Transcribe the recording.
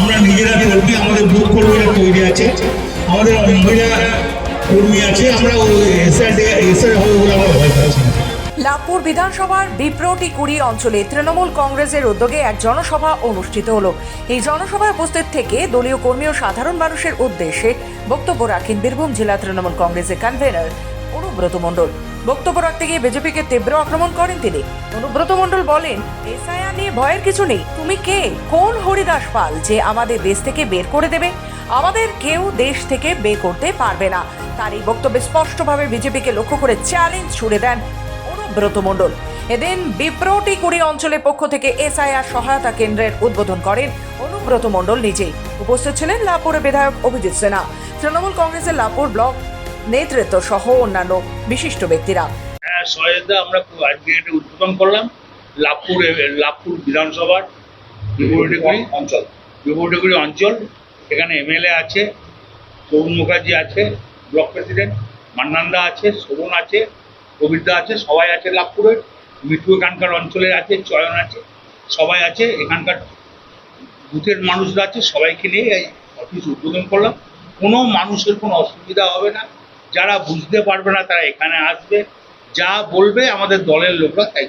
আমরা নিজেরা কর্মী, আমাদের বুথ কর্মীরা তৈরি আছে। আমাদের মহিলা কর্মী আছে, আমরা এসআর হবে বলে আমরা ভয় পাচ্ছি। লাভপুর বিধানসভার বিপ্রটি কুড়ি অঞ্চলে তৃণমূল কংগ্রেসের উদ্যোগে এক জনসভা অনুষ্ঠিত হলো। এই জনসভায় উপস্থিত থেকে দলীয় কর্মী ও সাধারণ মানুষের উদ্দেশ্যে বক্তব্য রাখেন বীরভূম জেলা তৃণমূল কংগ্রেসের কনভেনর অনুব্রত মণ্ডল। বক্তব্য রাখতে গিয়ে বিজেপিকে তীব্র আক্রমণ করেন তিনি। অনুব্রত মণ্ডল বলেন, এসআইআর নিয়ে ভয়ের কিছু নেই। তুমি কে? কোন হরিদাস পাল যে আমাদের দেশ থেকে বের করে দেবে? আমাদের কেউ দেশ থেকে বের করতে পারবে না। তার এই বক্তব্যে স্পষ্টভাবে বিজেপিকে লক্ষ্য করে চ্যালেঞ্জ ছুড়ে দেন অনুব্রত মণ্ডল। এদিন বিপ্রটি কুড়ি অঞ্চলের পক্ষ থেকে এসআইআর সহায়তা কেন্দ্রের উদ্বোধন করেন অনুব্রত মণ্ডল নিজেই। উপস্থিত ছিলেন লাভপুরের বিধায়ক অভিজিৎ সেনা। তৃণমূল কংগ্রেসের লাপুর ব্লক নেতৃত্ব সহ অন্যান্য বিশিষ্ট ব্যক্তিরা। হ্যাঁ সহায়তা আমরা আজকে এটা উদ্বোধন করলাম। লাভপুর লাভপুর বিধানসভার বিপরীতগুড়ি অঞ্চল। বিপরীতগুড়ি অঞ্চল। এখানে এমএলএ আছে তরুণ মুখার্জি আছে ব্লক প্রেসিডেন্ট মান্নান্দা আছে শোভন আছে কবিরদা আছে সবাই আছে লাভপুরের মিঠু এখানকার অঞ্চলের আছে চয়ন আছে সবাই আছে এখানকার বুথের মানুষরা আছে সবাইকে নিয়ে এই অফিস উদ্বোধন করলাম। কোনো মানুষের কোনো অসুবিধা হবে না। যারা বুঝতে পারবে না তারা এখানে আসবে যা বলবে আমাদের দলের লোকরা তাই।